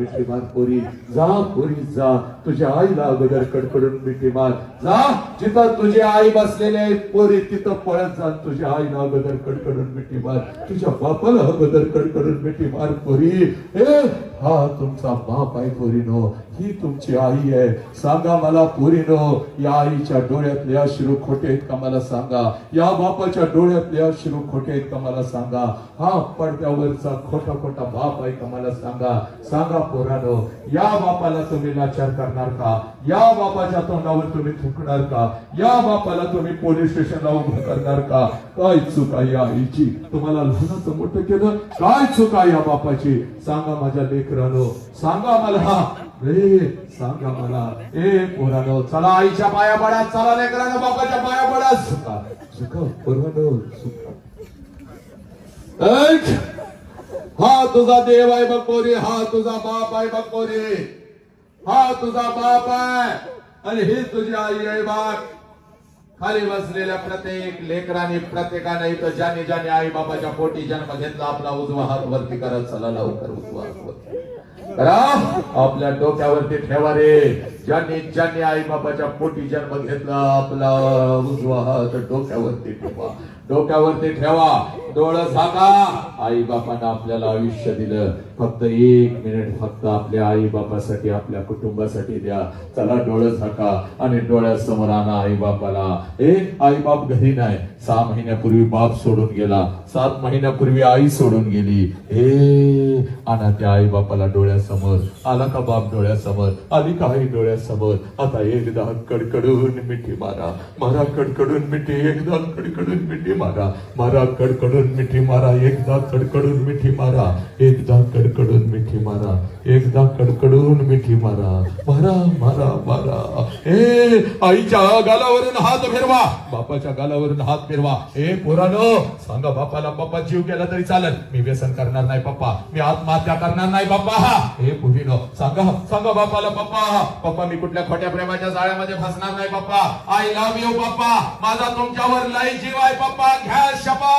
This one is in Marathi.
मिठीमार पोरी जा पोरी जा तुझ्या आईला अगोदर कडकडून मिठीमार जा जिथं तुझी आई बसलेली आहे पोरी तिथं पळत जा. तुझ्या आईला अगोदर कडकडून मिठी मार. तुझ्या बापाला अगोदर कडकडून मिठी मार पोरी. हे हा तुमचा बाप आहे पोरीनो ही तुमची आई आहे. सांगा मला पोरीनो या आईच्या डोळ्यातले अश्रू खोटे आहेत का मला सांगा? या बापाच्या डोळ्यातले अश्रू खोटे आहेत का मला सांगा? हा पडद्यावरचा खोटा खोटा बाप आहे का मला सांगा? सांगा पोरानो या बापाला तुम्ही लाचार करणार का? या बापाच्या तोंडावर तुम्ही थुकणार का? या बापाला तुम्ही पोलीस स्टेशनला उभं करणार का? काय चूक आहे या आईची? तुम्हाला लहानाचं मोठं केलं? काय चूक आहे या बापाची? सांगा माझ्या लेकरानो सांगा मला. रे सांगा मला. ए पोरानो चला आईच्या पाया पडा. चला लेकरानो बापाच्या पाया पडा. सुका. सुका पोरानो सुका. हा तुझा देव आहे बकोरी. हा तुझा बाप आहे बकोरी. हा तुझा बाप आहे. आणि ही तुझी आई आहे बाप. खाली बसलेल्या प्रत्येक लेकराने प्रत्येकाने इथं ज्याने ज्याने आई बाबाच्या पोटी जन्म घेतला आपला उजवा हात वरती करत चला लवकर उजवा करा. आपल्या डोक्यावरती ठेवा रे. ज्यांनी ज्यांनी आई बाबाच्या पोटी जन्म घेतला आपला उजवा हात डोक्यावरती ठेवा. डोक्यावरती ठेवा. डोळं झाका. आई बापानं आपल्याला आयुष्य दिलं. फक्त एक मिनिट फक्त आपल्या आई बापासाठी आपल्या कुटुंबासाठी द्या. चला डोळ झाका आणि डोळ्यासमोर आणा आई बापाला ए आई बाप घरी नाही. सहा महिन्यापूर्वी बाप सोडून गेला. सात महिन्यापूर्वी आई सोडून गेली. हे आणा त्या आई बापाला डोळ्यासमोर. आला का बाप डोळ्यासमोर? आली का आई डोळ्यासमोर? आता एकदा कडकडून मिठी मारा. मारा कडकडून मिठी एकदा कडकडून मिठी मारा. मारा कडकडून मिठी मारा एकदा कडकडून मिठी मारा एकदा कडकडून मिठी मारा एकदा कडकडून मिठी मारा. मारा मारा मारा. ए आईच्या गालावरून हात फिरवा बापाच्या गालावरून हात फिरवा. ए पोरानो सांगा बापाला पप्पा जीव गेला तरी चालेल. मी व्यसन करणार नाही पप्पा मी आत्महत्या करणार नाही बाप्पा हे पुढीनो सांगा सांगा बापाला पप्पा पप्पा मी कुठल्या खोट्या प्रेमाच्या जाळ्यामध्ये फसणार नाही पप्पा आय लव्ह यू पप्पा माझा तुमच्यावर लय जीव आहे पप्पा घ्या शपा